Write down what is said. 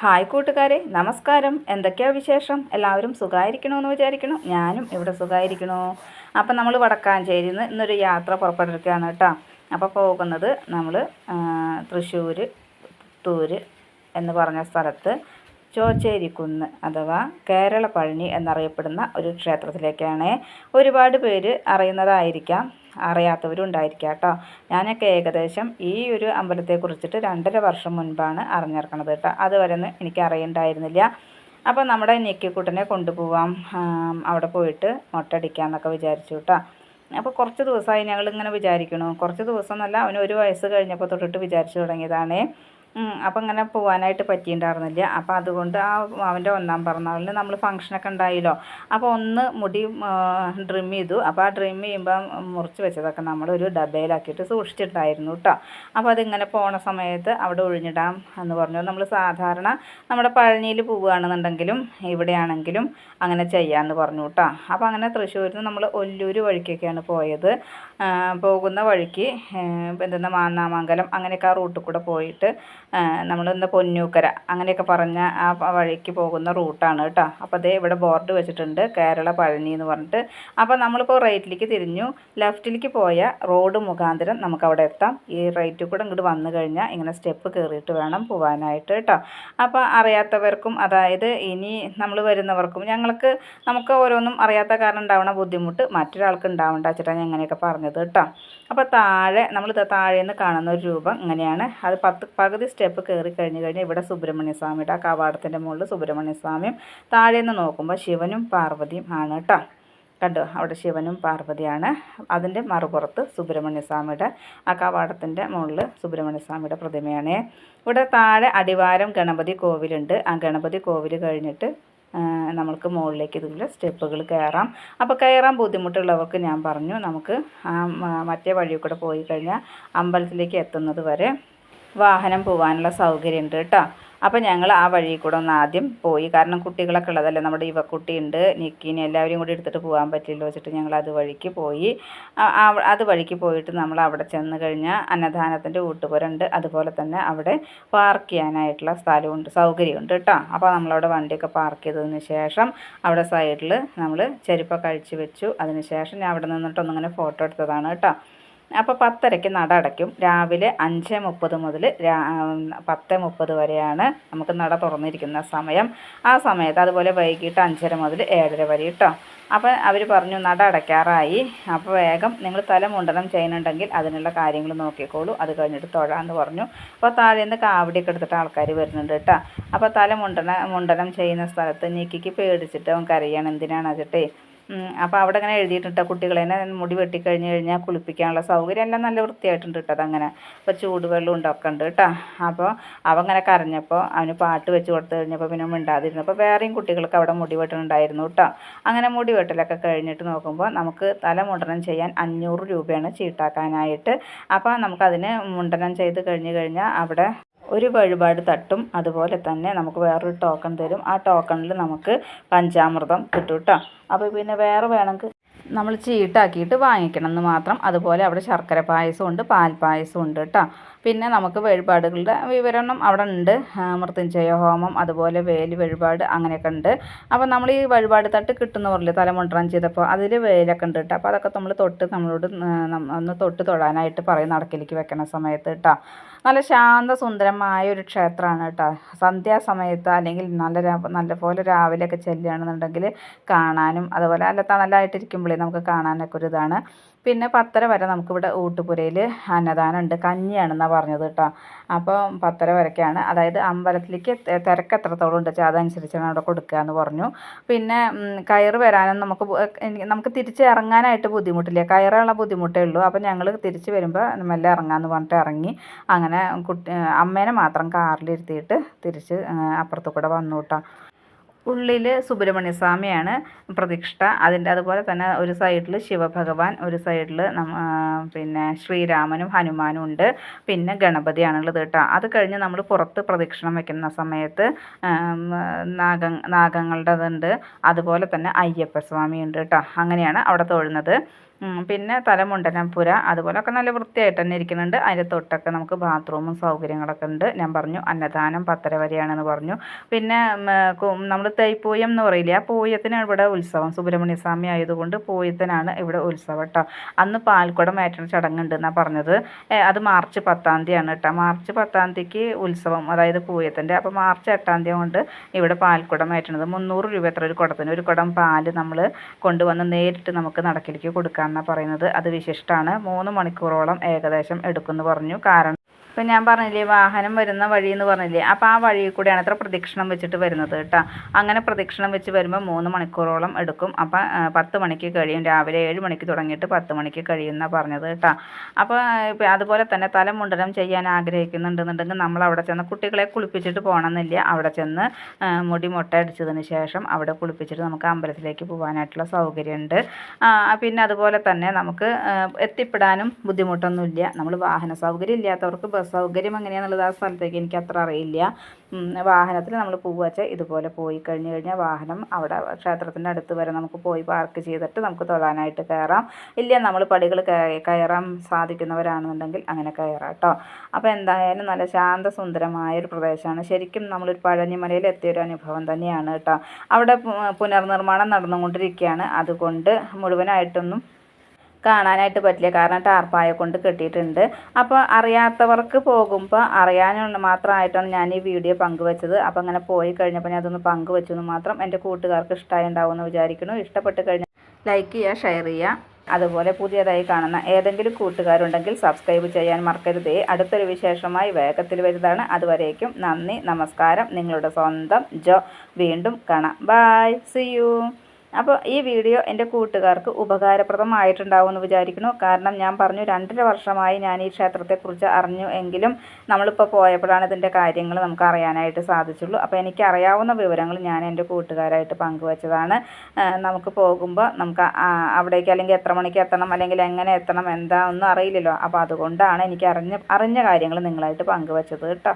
Hi കൂട്ടുകാരെ നമസ്കാരം. എന്തൊക്കെയാ വിശേഷം? എല്ലാവരും സുഖമായിരിക്കണമെന്ന് വിചാരിക്കണം ഞാനും ഇവിടെ സുഖമായിരിക്കണോ അപ്പം നമ്മൾ വടക്കാഞ്ചേരിയിൽ നിന്ന് ഇന്നൊരു യാത്ര പുറപ്പെട്ടിരിക്കുകയാണ് കേട്ടോ. അപ്പോൾ പോകുന്നത് നമ്മൾ തൃശ്ശൂർ പുത്തൂർ എന്ന് പറഞ്ഞ സ്ഥലത്ത് ചോച്ചേരിക്കുന്ന് അഥവാ കേരള പഴനി എന്നറിയപ്പെടുന്ന ഒരു ക്ഷേത്രത്തിലേക്കാണ് ഒരുപാട് പേര് അറിയുന്നതായിരിക്കാം. അറിയാത്തവരും ഉണ്ടായിരിക്കാം കേട്ടോ. ഞാനൊക്കെ ഏകദേശം ഈ ഒരു അമ്പലത്തെക്കുറിച്ചിട്ട് രണ്ടര വർഷം മുൻപാണ് അറിഞ്ഞിറക്കണത് കേട്ടോ. അതുവരെ എനിക്ക് അറിയണ്ടായിരുന്നില്ല. അപ്പോൾ നമ്മുടെ ഞെക്കിക്കുട്ടനെ കൊണ്ടുപോവാം. അവിടെ പോയിട്ട് മൊട്ടടിക്കാമെന്നൊക്കെ വിചാരിച്ചു കേട്ടോ. അപ്പോൾ കുറച്ച് ദിവസമായി ഞങ്ങളിങ്ങനെ വിചാരിക്കണു. കുറച്ച് ദിവസം എന്നല്ല അവന് ഒരു വയസ്സ് കഴിഞ്ഞപ്പോൾ തൊട്ടിട്ട് വിചാരിച്ചു തുടങ്ങിയതാണേ. അപ്പം അങ്ങനെ പോകാനായിട്ട് പറ്റിയിട്ടുണ്ടായിരുന്നില്ല അപ്പം അതുകൊണ്ട് ആ അവന്റെ ഒന്നാം പിറന്നാളിന് നമ്മൾ ഫംഗ്ഷനൊക്കെ ഉണ്ടായില്ലോ അപ്പോൾ ഒന്ന് മുടി ഡ്രിം ചെയ്തു. അപ്പോൾ ആ ഡ്രിം ചെയ്യുമ്പം മുറിച്ച് വെച്ചതൊക്കെ നമ്മൾ ഒരു ഡബയിലാക്കിയിട്ട് സൂക്ഷിച്ചിട്ടുണ്ടായിരുന്നു കേട്ടോ അപ്പോൾ അതിങ്ങനെ പോണ സമയത്ത് അവിടെ ഒഴിഞ്ഞിടാം എന്ന് പറഞ്ഞു. നമ്മൾ സാധാരണ നമ്മുടെ പഴനിയിൽ പോവുകയാണെന്നുണ്ടെങ്കിലും ഇവിടെയാണെങ്കിലും അങ്ങനെ ചെയ്യാമെന്ന് പറഞ്ഞു കേട്ടോ അപ്പോൾ അങ്ങനെ തൃശ്ശൂരിൽ നിന്ന് നമ്മൾ ഒല്ലൂർ വഴിക്കൊക്കെയാണ് പോയത്. പോകുന്ന വഴിക്ക് എന്തെന്നാ മാന്നാമംഗലം അങ്ങനെയൊക്കെ ആ റൂട്ടിൽ കൂടെ പോയിട്ട് നമ്മളിന്ന് പൊന്നൂക്കര. അങ്ങനെയൊക്കെ പറഞ്ഞ ആ വഴിക്ക് പോകുന്ന റൂട്ടാണ് കേട്ടോ. അപ്പോൾ അതേ ഇവിടെ ബോർഡ് വെച്ചിട്ടുണ്ട് കേരള പഴനി എന്ന് പറഞ്ഞിട്ട്. അപ്പോൾ നമ്മളിപ്പോൾ റൈറ്റിലേക്ക് തിരിഞ്ഞു. ലെഫ്റ്റിലേക്ക് പോയ റോഡ് മുഖാന്തരം നമുക്ക് അവിടെ എത്താം. ഈ റൈറ്റിൽ കൂടെ ഇങ്ങോട്ട് വന്നു കഴിഞ്ഞാൽ ഇങ്ങനെ സ്റ്റെപ്പ് കയറിയിട്ട് വേണം പോകാനായിട്ട് കേട്ടോ. അപ്പോൾ അറിയാത്തവർക്കും അതായത് ഇനി നമ്മൾ വരുന്നവർക്കും ഞങ്ങൾക്ക് നമുക്ക് ഓരോന്നും അറിയാത്ത കാരണം ഉണ്ടാവണ ബുദ്ധിമുട്ട് മറ്റൊരാൾക്ക് ഉണ്ടാവേണ്ട വെച്ചിട്ടാണ് ഞാൻ ഇങ്ങനെയൊക്കെ പറഞ്ഞത് കേട്ടോ. അപ്പോൾ താഴെ നമ്മൾ താഴെ നിന്ന് കാണുന്ന ഒരു രൂപം ഇങ്ങനെയാണ്. അത് പത്ത് പകുതി സ്റ്റെപ്പ് കയറി കഴിഞ്ഞ് കഴിഞ്ഞാൽ ഇവിടെ സുബ്രഹ്മണ്യ സ്വാമിയുടെ ആ കവാടത്തിന്റെ മുകളിൽ സുബ്രഹ്മണ്യ സ്വാമിയും താഴെ നിന്ന് നോക്കുമ്പോൾ ശിവനും പാർവതിയും ആണ് കേട്ടോ. കണ്ടു? അവിടെ ശിവനും പാർവതിയാണ്. അതിന്റെ മറുപുറത്ത് സുബ്രഹ്മണ്യ സ്വാമിയുടെ ആ കവാടത്തിന്റെ മുകളിൽ സുബ്രഹ്മണ്യ സ്വാമിയുടെ പ്രതിമയാണ്. ഇവിടെ താഴെ അടിവാരം ഗണപതി കോവിലുണ്ട്. ആ ഗണപതി കോവിൽ കഴിഞ്ഞിട്ട് നമ്മൾക്ക് മുകളിലേക്ക് ഇതുപോലെ സ്റ്റെപ്പുകൾ കയറാം. അപ്പോൾ കയറാൻ ബുദ്ധിമുട്ടുള്ളവർക്ക് ഞാൻ പറഞ്ഞു നമുക്ക് മറ്റേ വഴി കൂടെ പോയി കഴിഞ്ഞാൽ അമ്പലത്തിലേക്ക് എത്തുന്നത് വരെ വാഹനം പോകാനുള്ള സൗകര്യമുണ്ട് കേട്ടോ അപ്പോൾ ഞങ്ങൾ ആ വഴി കൂടെ ഒന്ന് ആദ്യം പോയി. കാരണം കുട്ടികളൊക്കെ ഉള്ളതല്ലേ നമ്മുടെ യുവക്കുട്ടിയുണ്ട്. നിക്കിനെ എല്ലാവരും കൂടി എടുത്തിട്ട് പോകാൻ പറ്റില്ല വെച്ചിട്ട് ഞങ്ങൾ അത് വഴിക്ക് പോയി. അത് വഴിക്ക് പോയിട്ട് നമ്മൾ അവിടെ ചെന്ന് കഴിഞ്ഞാൽ അന്നദാനത്തിന്റെ ഊട്ടുപുരണ്ട്. അതുപോലെ തന്നെ അവിടെ പാർക്ക് ചെയ്യാനായിട്ടുള്ള സ്ഥലമുണ്ട് സൗകര്യമുണ്ട് കേട്ടോ അപ്പോൾ നമ്മളവിടെ വണ്ടിയൊക്കെ പാർക്ക് ചെയ്തതിന് ശേഷം അവിടെ സൈഡിൽ നമ്മൾ ചെരുപ്പൊക്കെ അഴിച്ച് വെച്ചു. അതിന് ശേഷം ഞാൻ അവിടെ നിന്നിട്ടൊന്നിങ്ങനെ ഫോട്ടോ എടുത്തതാണ് കേട്ടോ അപ്പോൾ പത്തരയ്ക്ക് നട അടയ്ക്കും. രാവിലെ അഞ്ച് മുപ്പത് മുതൽ പത്ത് മുപ്പത് വരെയാണ് നമുക്ക് നട തുറന്നിരിക്കുന്ന സമയം. ആ സമയത്ത് അതുപോലെ വൈകിട്ട് അഞ്ചര മുതൽ ഏഴര വരെ കേട്ടോ അപ്പോൾ അവർ പറഞ്ഞു നട അടയ്ക്കാറായി. അപ്പോൾ വേഗം നിങ്ങൾ തലമുണ്ടനം ചെയ്യുന്നുണ്ടെങ്കിൽ അതിനുള്ള കാര്യങ്ങൾ നോക്കിക്കോളൂ. അത് കഴിഞ്ഞിട്ട് തൊഴാമെന്ന് പറഞ്ഞു. അപ്പോൾ താഴേന്ന് കാവടിയൊക്കെ എടുത്തിട്ട് ആൾക്കാർ വരുന്നുണ്ട് കേട്ടോ അപ്പോൾ തല മുണ്ടന ചെയ്യുന്ന സ്ഥലത്ത് നീക്കിക്ക് പേടിച്ചിട്ട് അവൻ കരയാണ്. എന്തിനാണ് വെച്ചിട്ടേ അപ്പോൾ അവിടെ അങ്ങനെ എഴുതിയിട്ടുണ്ട് കുട്ടികളെ മുടി വെട്ടി വെട്ടിക്കഴിഞ്ഞ് കഴിഞ്ഞാൽ കുളിപ്പിക്കാനുള്ള സൗകര്യം എല്ലാം നല്ല വൃത്തിയായിട്ടുണ്ട് കേട്ടോ അതങ്ങനെ. അപ്പോൾ ചൂടുവെള്ളം ഉണ്ടൊക്കെ ഉണ്ട് കേട്ടോ അപ്പോൾ അവങ്ങനെ കരഞ്ഞപ്പോൾ അവന് പാട്ട് വെച്ച് കൊടുത്തു കഴിഞ്ഞപ്പോൾ പിന്നെ മിണ്ടാതിരുന്നു. അപ്പോൾ വേറെയും കുട്ടികൾക്ക് അവിടെ മുടി വെട്ടുന്നുണ്ടായിരുന്നു കേട്ടോ അങ്ങനെ മുടി വെട്ടലൊക്കെ കഴിഞ്ഞിട്ട് നോക്കുമ്പോൾ നമുക്ക് തല മുണ്ടനം ചെയ്യാൻ അഞ്ഞൂറ് രൂപയാണ് ചീട്ടാക്കാനായിട്ട്. അപ്പോൾ നമുക്കതിന് മുണ്ടനം ചെയ്ത് കഴിഞ്ഞ് കഴിഞ്ഞാൽ അവിടെ ഒരു വഴിപാട് തട്ടും. അതുപോലെ തന്നെ നമുക്ക് വേറൊരു ടോക്കൺ തരും. ആ ടോക്കണിൽ നമുക്ക് പഞ്ചാമൃതം കിട്ടും കേട്ടോ അപ്പോൾ പിന്നെ വേറെ വേണമെങ്കിൽ നമ്മൾ ചീട്ടാക്കിയിട്ട് വാങ്ങിക്കണം എന്ന് മാത്രം. അതുപോലെ അവിടെ ശർക്കര പായസം ഉണ്ട് പാൽ പായസം ഉണ്ട് കേട്ടോ. പിന്നെ നമുക്ക് വഴിപാടുകളുടെ വിവരണം അവിടെ ഉണ്ട്. മൃത്യുഞ്ജയ ഹോമം അതുപോലെ വേലി വഴിപാട് അങ്ങനെയൊക്കെ ഉണ്ട്. അപ്പോൾ നമ്മൾ ഈ വഴിപാട് തട്ട് കിട്ടുന്ന പറഞ്ഞില്ലേ തലമുണ്ടറാൻ ചെയ്തപ്പോൾ അതിൽ വേലൊക്കെ ഉണ്ട് കേട്ടോ. അപ്പോൾ അതൊക്കെ നമ്മൾ തൊട്ട് നമ്മളോട് ഒന്ന് തൊട്ട് തൊടാനായിട്ട് പറയും നടക്കിലേക്ക് വെക്കണ സമയത്ത് കേട്ടോ. നല്ല ശാന്ത സുന്ദരമായ ഒരു ക്ഷേത്രമാണ് കേട്ടോ. സന്ധ്യാസമയത്ത് അല്ലെങ്കിൽ നല്ല നല്ല പോലെ രാവിലെയൊക്കെ ചെല്ലുകയാണെന്നുണ്ടെങ്കിൽ കാണാനും അതുപോലെ നല്ല തണലായിട്ടിരിക്കുമ്പോഴേ നമുക്ക് കാണാനൊക്കെ ഒരു ഇതാണ്. പിന്നെ പത്തര വരെ നമുക്കിവിടെ ഊട്ടുപുരയിൽ അന്നദാനം ഉണ്ട് കഞ്ഞിയാണെന്നാണ് പറഞ്ഞത് കേട്ടോ. അപ്പോൾ പത്തര വരെയൊക്കെയാണ് അതായത് അമ്പലത്തിലേക്ക് തിരക്ക് എത്രത്തോളം ഉണ്ട് വെച്ചാൽ അതനുസരിച്ചാണ് അവിടെ കൊടുക്കുക എന്ന് പറഞ്ഞു. പിന്നെ കയറ് വരാനും നമുക്ക് നമുക്ക് തിരിച്ച് ഇറങ്ങാനായിട്ട് ബുദ്ധിമുട്ടില്ല. കയറാനുള്ള ബുദ്ധിമുട്ടേ ഉള്ളൂ. അപ്പോൾ ഞങ്ങൾ തിരിച്ച് വരുമ്പോൾ മെല്ലെ ഇറങ്ങാമെന്ന് പറഞ്ഞിട്ട് ഇറങ്ങി അങ്ങനെ കുട്ടി അമ്മേനെ മാത്രം കാറിലിരുത്തിയിട്ട് തിരിച്ച് അപ്പുറത്തു കൂടെ വന്നു കേട്ടോ. ഉള്ളിൽ സുബ്രഹ്മണ്യ സ്വാമിയാണ് പ്രതിഷ്ഠ. അതിന്റെ അതുപോലെ തന്നെ ഒരു സൈഡിൽ ശിവഭഗവാൻ ഒരു സൈഡിൽ പിന്നെ ശ്രീരാമനും ഹനുമാനും ഉണ്ട്. പിന്നെ ഗണപതിയാണുള്ളത് കേട്ടോ. അത് കഴിഞ്ഞ് നമ്മൾ പുറത്ത് പ്രദക്ഷിണം വെക്കുന്ന സമയത്ത് നാഗ നാഗങ്ങളുടെ അതുണ്ട് അതുപോലെ തന്നെ അയ്യപ്പ സ്വാമി ഉണ്ട് കേട്ടോ. അങ്ങനെയാണ് അവിടെ തൊഴുന്നത് പിന്നെ തലമുണ്ടനപ്പുര അതുപോലൊക്കെ നല്ല വൃത്തിയായിട്ട് തന്നെ ഇരിക്കുന്നുണ്ട്. അതിന്റെ തൊട്ടൊക്കെ നമുക്ക് ബാത്റൂമും സൗകര്യങ്ങളൊക്കെ ഉണ്ട്. ഞാൻ പറഞ്ഞു അന്നദാനം പത്തര വരെയാണെന്ന് പറഞ്ഞു. പിന്നെ നമ്മൾ തൈപ്പൂയം എന്ന് പറയില്ലേ ആ ഇവിടെ ഉത്സവം സുബ്രഹ്മണ്യ സ്വാമി ആയതുകൊണ്ട് പൂയത്തിനാണ് ഇവിടെ ഉത്സവം കേട്ടോ. അന്ന് പാൽക്കുടം ഏറ്റുന്ന ചടങ്ങുണ്ട് എന്നാണ് പറഞ്ഞത്. അത് മാർച്ച് പത്താം തീയതിയാണ് കേട്ടോ. മാർച്ച് പത്താം തീയതിക്ക് ഉത്സവം അതായത് പൂയത്തിന്റെ അപ്പോൾ മാർച്ച് എട്ടാം തീയതി കൊണ്ട് ഇവിടെ പാൽക്കുടം ഏറ്റുന്നത്. മുന്നൂറ് രൂപ എത്ര ഒരു കുടത്തിന് ഒരു കുടം പാൽ നമ്മൾ കൊണ്ടുവന്ന് നേരിട്ട് നമുക്ക് നടക്കിലേക്ക് കൊടുക്കാമെന്നാണ് പറയുന്നത്. അത് വിശിഷ്ടമാണ് മൂന്ന് മണിക്കൂറോളം ഏകദേശം എടുക്കുമെന്ന് പറഞ്ഞു. കാരണം ഇപ്പം ഞാൻ പറഞ്ഞില്ലേ വാഹനം വരുന്ന വഴി എന്ന് പറഞ്ഞില്ലേ അപ്പോൾ ആ വഴിയിൽ കൂടെയാണ് അത്ര പ്രദക്ഷിണം വെച്ചിട്ട് വരുന്നത് കേട്ടോ. അങ്ങനെ പ്രദക്ഷിണം വെച്ച് വരുമ്പോൾ മൂന്ന് മണിക്കൂറോളം എടുക്കും. അപ്പം പത്ത് മണിക്ക് കഴിയും. രാവിലെ ഏഴ് മണിക്ക് തുടങ്ങിയിട്ട് പത്ത് മണിക്ക് കഴിയുമെന്നാണ് പറഞ്ഞത് കേട്ടോ. അപ്പോൾ അതുപോലെ തന്നെ തലമുണ്ടനം ചെയ്യാൻ ആഗ്രഹിക്കുന്നുണ്ടെന്നുണ്ടെങ്കിൽ നമ്മൾ അവിടെ ചെന്ന് കുട്ടികളെ കുളിപ്പിച്ചിട്ട് പോകണമെന്നില്ല. അവിടെ ചെന്ന് മുടി മുട്ട അടിച്ചതിന് ശേഷം അവിടെ കുളിപ്പിച്ചിട്ട് നമുക്ക് അമ്പലത്തിലേക്ക് പോകാനായിട്ടുള്ള സൗകര്യമുണ്ട്. പിന്നെ അതുപോലെ തന്നെ നമുക്ക് എത്തിപ്പെടാനും ബുദ്ധിമുട്ടൊന്നുമില്ല. നമ്മൾ വാഹന സൗകര്യം ഇല്ലാത്തവർക്ക് ബസ് സൗകര്യം എങ്ങനെയാണെന്നുള്ളത് ആ സ്ഥലത്തേക്ക് എനിക്ക് അത്ര അറിയില്ല. വാഹനത്തിൽ നമ്മൾ പോവുകച്ചാൽ ഇതുപോലെ പോയി കഴിഞ്ഞ് കഴിഞ്ഞാൽ വാഹനം അവിടെ ക്ഷേത്രത്തിന്റെ അടുത്ത് വരെ നമുക്ക് പോയി പാർക്ക് ചെയ്തിട്ട് നമുക്ക് തൊഴാനായിട്ട് കയറാം. ഇല്ല നമ്മൾ പടികൾ കയ- കയറാൻ സാധിക്കുന്നവരാണെന്നുണ്ടെങ്കിൽ അങ്ങനെ കയറാം കേട്ടോ അപ്പോൾ എന്തായാലും നല്ല ശാന്തസുന്ദരമായ ഒരു പ്രദേശമാണ്. ശരിക്കും നമ്മളൊരു പഴനിമലയിൽ എത്തിയ ഒരു അനുഭവം തന്നെയാണ് കേട്ടോ അവിടെ പുനർനിർമ്മാണം നടന്നുകൊണ്ടിരിക്കുകയാണ്. അതുകൊണ്ട് മുഴുവനായിട്ടൊന്നും കാണാനായിട്ട് പറ്റില്ല. കാരണം ടാർപ്പായ കൊണ്ട് കെട്ടിയിട്ടുണ്ട്. അപ്പോൾ അറിയാത്തവർക്ക് പോകുമ്പോൾ അറിയാനുള്ള മാത്രമായിട്ടാണ് ഞാൻ ഈ വീഡിയോ പങ്കുവെച്ചത്. അപ്പോൾ അങ്ങനെ പോയി കഴിഞ്ഞപ്പോൾ ഞാൻ അതൊന്ന് പങ്കുവെച്ചു എന്ന് മാത്രം എന്റെ കൂട്ടുകാർക്ക് ഇഷ്ടമായി ഉണ്ടാവുമെന്ന് വിചാരിക്കുന്നു. ഇഷ്ടപ്പെട്ട് കഴിഞ്ഞാൽ ലൈക്ക് ചെയ്യുക ഷെയർ ചെയ്യുക. അതുപോലെ പുതിയതായി കാണുന്ന ഏതെങ്കിലും കൂട്ടുകാരുണ്ടെങ്കിൽ സബ്സ്ക്രൈബ് ചെയ്യാൻ മറക്കരുതേ. അടുത്തൊരു വിശേഷമായി വേഗത്തിൽ വരുന്നതാണ്. അതുവരേക്കും നന്ദി നമസ്കാരം. നിങ്ങളുടെ സ്വന്തം ജോ. വീണ്ടും കാണാം. ബായ് സി യു അപ്പോൾ ഈ വീഡിയോ എന്റെ കൂട്ടുകാർക്ക് ഉപകാരപ്രദമായിട്ടുണ്ടാവുമെന്ന് വിചാരിക്കുന്നു. കാരണം ഞാൻ പറഞ്ഞു രണ്ടര വർഷമായി ഞാൻ ഈ ക്ഷേത്രത്തെക്കുറിച്ച് അറിഞ്ഞു എങ്കിലും നമ്മളിപ്പോൾ പോയപ്പോഴാണ് ഇതിന്റെ കാര്യങ്ങൾ നമുക്ക് അറിയാനായിട്ട് സാധിച്ചുള്ളൂ. അപ്പോൾ എനിക്ക് അറിയാവുന്ന വിവരങ്ങൾ ഞാൻ എന്റെ കൂട്ടുകാരായിട്ട് പങ്കുവച്ചതാണ്. നമുക്ക് പോകുമ്പോൾ നമുക്ക് അവിടേക്ക് അല്ലെങ്കിൽ എത്ര മണിക്ക് എത്തണം അല്ലെങ്കിൽ എങ്ങനെ എത്തണം എന്താ ഒന്നും അറിയില്ലല്ലോ. അപ്പോൾ അതുകൊണ്ടാണ് എനിക്ക് അറിഞ്ഞ അറിഞ്ഞ കാര്യങ്ങൾ നിങ്ങളായിട്ട് പങ്കുവച്ചത് കേട്ടോ.